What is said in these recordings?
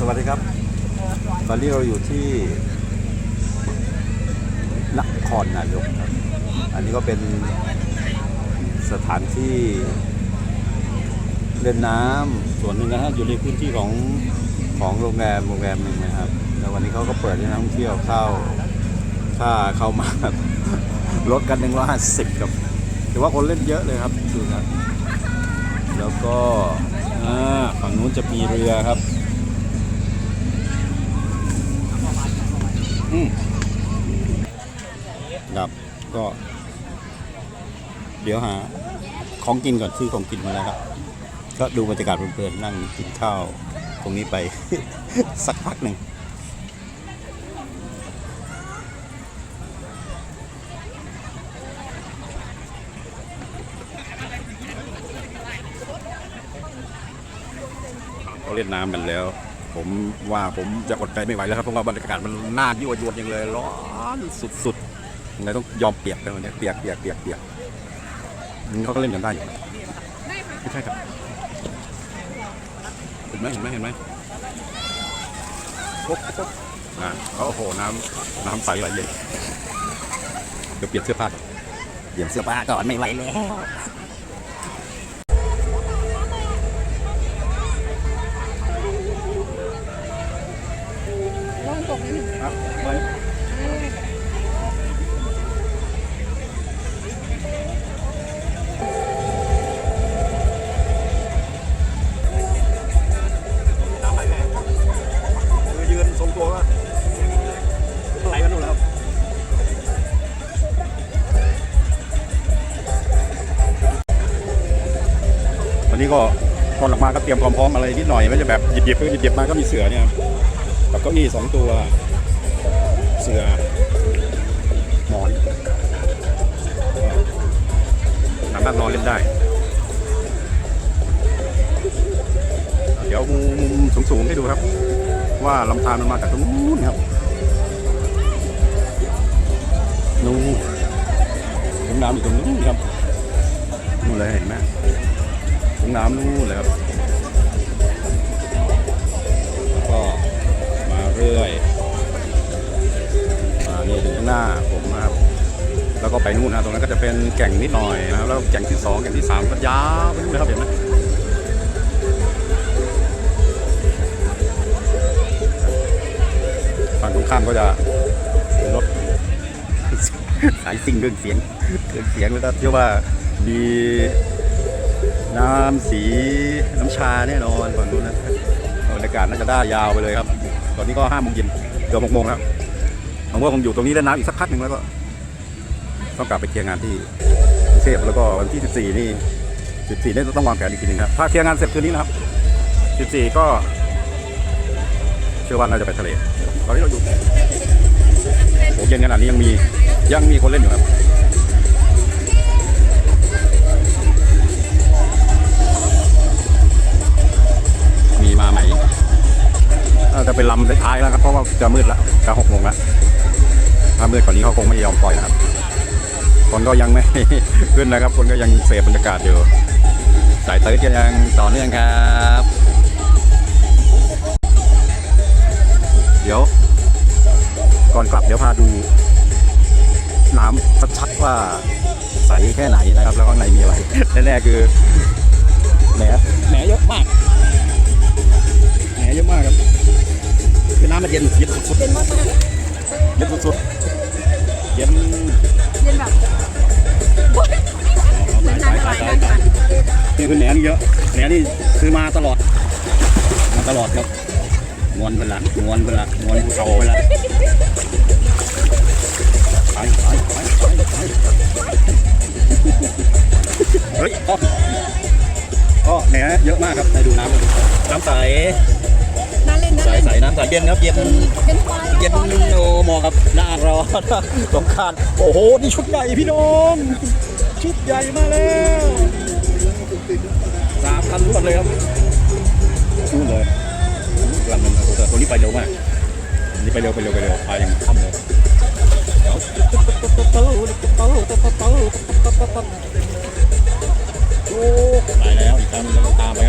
สวัสดีครับ ตอนนี้เราอยู่ที่นครนายกครับ อันนี้ก็เป็นสถานที่เล่นน้ำส่วนหนึ่งนะฮะอยู่ในพื้นที่ของของโรงแรมโรงแรมหนึ่งนะครับ แล้ววันนี้เขาก็เปิดให้นักท่องเที่ยวเข้าค่าเข้ามาลดกันหนึ่งร้อยห้าสิบครับถือว่าคนเล่นเยอะเลยครับดูนะแล้วก็อ่าฝั่งนู้นจะมีเรือครับ อืม ครับก็ เดี๋ยวหาของกินก่อนซื้อของกินมาแล้วครับ ก็ดูบรรยากาศเพลินๆนั่งกินข้าวตรงนี้ไป สักพักหนึ่งเขาเล่นน้ำกันแล้ว ผมว่าผมจะอดใจไม่ไหวแล้วครับเพราะว่าบรรยากาศมันน่ายั่วยวนอย่างเลยร้อนสุดๆยังไงต้องยอมเปียกเลยวันนี้เปียกเปียกเปียกเปียกเขาก็เล่นกันได้อยู่ไม่ใช่ครับเห็นไหมเห็นไหมเห็นไหมโอ๊ะโอ๊ะอ่าโอ้โหน้ำน้ำใสไหลเย็นเดี๋ยวเปลี่ยนเสื้อผ้าเปลี่ยนเสื้อผ้าก่อนไม่ไหวแล้ว วันนี้ก็ตอนหลังมาก็เตรียมความพร้อมอะไรนิดหน่อยไม่ใช่แบบหยิบหยิบหยิบหยิบมาก็มีเสือเนี่ยครับกับเก้าอี้สองตัว เสือหมอนสามารถนอนเล่นได้ เดี๋ยวมุมสูงๆให้ดูครับ ว่าลำธารมันมาจากตรงนู้นครับนู่นน้ำอยู่ตรงนู้นครับนู่นเลยเห็นไหม งน้ำนู่นเลยครับ แล้วก็มาเรื่อยมานี่ถึงข้างหน้าผมนะครับ แล้วก็ไปนู่นนะตรงนั้นก็จะเป็นแก่งนิดหน่อยนะครับแล้วแก่งที่สองแก่งที่สามก็ยาวไปนู่นเลยครับเห็นไหมฝั่งตรงข้ามก็จะเป็นรถสายซิ่งเรื่องเสียงเรื่องเสียงแล้วก็เชื่อว่ามี น้ำสีน้ำชาแน่นอนฝั่งนู้นนะบรรยากาศน่าจะได้ยาวไปเลยครับ ตอนนี้ก็ห้าโมงเย็นเกือบหกโมงแล้วผมว่าคงอยู่ตรงนี้เล่นน้ำอีกสักพักหนึ่งแล้วก็ต้องกลับไปเคลียร์งานที่กรุงเทพแล้วก็วันที่ 14 นี่ 14นี่ต้องวางแผนอีกทีหนึงครับ ถ้าเคลียร์งานเสร็จคืนนี้นะครับ 14 ก็เชื่อว่าน่าจะไปทะเล ตอนนี้เราอยู่โอ้เย็นขนาดนี้ยังมียังมีคนเล่นอยู่ครับ เป็นลำท้ายแล้วครับเพราะว่าจะมืดแล้วจะหกโมงแล้วถ้ามืดกว่านี้เขาคงไม่ยอมปล่อยครับ คนก็ยังไม่ขึ้นนะครับ คนก็ยังเสพบรรยากาศอยู่ สายเติร์ดก็ยังต่อเนื่องครับ เดี๋ยว ก่อนกลับเดี๋ยวพาดูน้ำชัดๆว่าใสแค่ไหนนะครับ แล้วข้างในมีอะไรแน่ๆคือแหนแหนเยอะมากแหนเยอะมากครับ คือน้ำมันเย็นเย็นสุดเย็นมากๆเย็นสุดๆเย็นเย็นแบบโอ๊ยเหมือนน้ำไหลน้ำไหลนี่คือแหนนี่เยอะแหนนี่คือมาตลอด มาตลอดครับมวนเวลามวนเวลามวนภูเขาเวลาไปไปไปไปไปเฮ้ยอ๋ออ๋อแหนเยอะมากครับไปดูน้ำน้ำใส น่าเล่นน่าใสนใสน้ำใสเย็นครับเย็นเย็นโอเหมอกับหน้าร้อนสงครานโอ้โหนี่ชุดใหญ่พี่น้องชุดใหญ่มาแล้วสามคันรวดเลยครับนู่นเลยลำนึงครับตัวนี้ไปเร็วมากนี่ไปเร็วไปเร็วไปเร็วไปยังค่ำเลยโอ้ไปแล้วอีกครั้งตามไป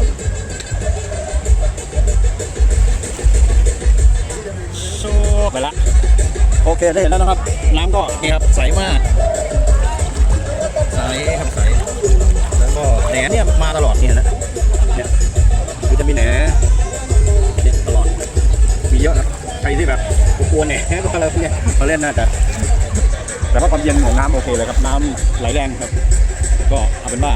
เคได้เห็นแล้วนะครับ น้ำก็นี่ครับใสมากใสครับใสแล้วก็แหนเนี่ยมาตลอดเนี่ยนะเนี่ยคือจะมีแหนเนี่ยตลอดมีเยอะนะใครที่แบบกลัวแหนก็อะไรพวกเนี้ยมาเล่นน่าจะแต่ว่าความเย็นของน้ำโอเคเลยครับน้ำไหลแรงครับ ก็เอาเป็นว่า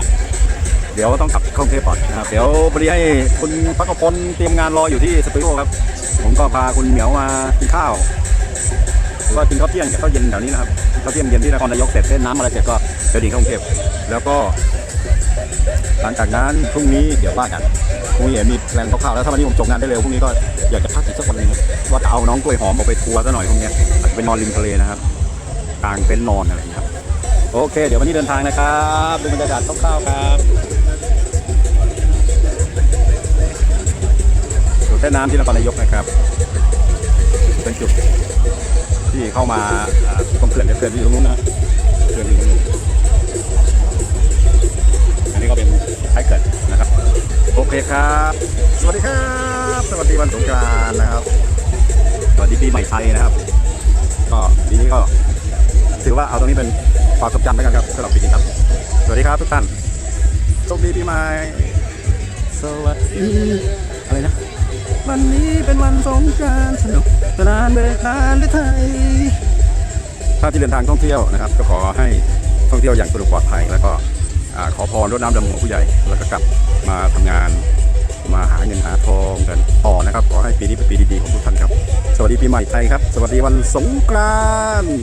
เดี๋ยวต้องกลับเข้ากรุงเทพก่อนนะครับเดี๋ยวพอดีให้คุณพักพลเตรียมงานรออยู่ที่สตูดิโอครับ ผมก็พาคุณเหมียวมากินข้าว ก็กินข้าวเที่ยงกับข้าวเย็นแถวนี้นะครับข้าวเที่ยงเย็นที่นครนายกเสร็จเล่นน้ำอะไรเสร็จก็เดี๋ยวดิ่งเข้ากรุงเทพแล้วก็หลังจากนั้นพรุ่งนี้เดี๋ยวว่ากันพรุ่งนี้มีแพลนคร่าวๆแล้วถ้าวันนี้ผมจบงานได้เร็วพรุ่งนี้ก็อยากจะพักอีกสักวันนึงว่าจะเอาน้องกล้วยหอมออกไปทัวร์ซะหน่อยพรุ่งนี้อาจจะไปนอนริมทะเลนะครับกลางเต็นท์นอนอะไรอย่างนี้ครับ โอเค เดี๋ยววันนี้เดินทางนะครับดูบรรยากาศคร่าวๆครับจุดเส้นน้ำที่นครนายกนะครับเป็นจุด ที่เข้ามาอ่าตรงเขื่อนเนี่ยเขื่อนที่อยู่ตรงนู้นนะเขื่อนอยู่ตรงนู้นอันนี้ก็เป็นท้ายเกิดนะครับ โอเคครับ สวัสดีครับ สวัสดีวันสงกรานต์นะครับสวัสดีปีใหม่ไทยนะครับ ก็ปีนี้ก็ถือว่าเอาตรงนี้เป็นความทรงจำแล้วกันครับสำหรับปีนี้ครับ สวัสดีครับทุกท่านโชคดีปีใหม่สวัสดีอะไรนะ วันนี้เป็นวันสงกรานต์สนุกสนานเบิกบานหรือไทยถ้าที่เดินทางท่องเที่ยวนะครับ ก็ขอให้ท่องเที่ยวอย่างสะดวกปลอดภัย แล้วก็ขอพรรดน้ำดำหัวผู้ใหญ่ แล้วก็กลับมาทำงานมาหาเงินหาทองกันต่อนะครับ ขอให้ปีนี้เป็นปีดีๆของทุกท่านครับ สวัสดีปีใหม่ไทยครับ สวัสดีวันสงกรานต์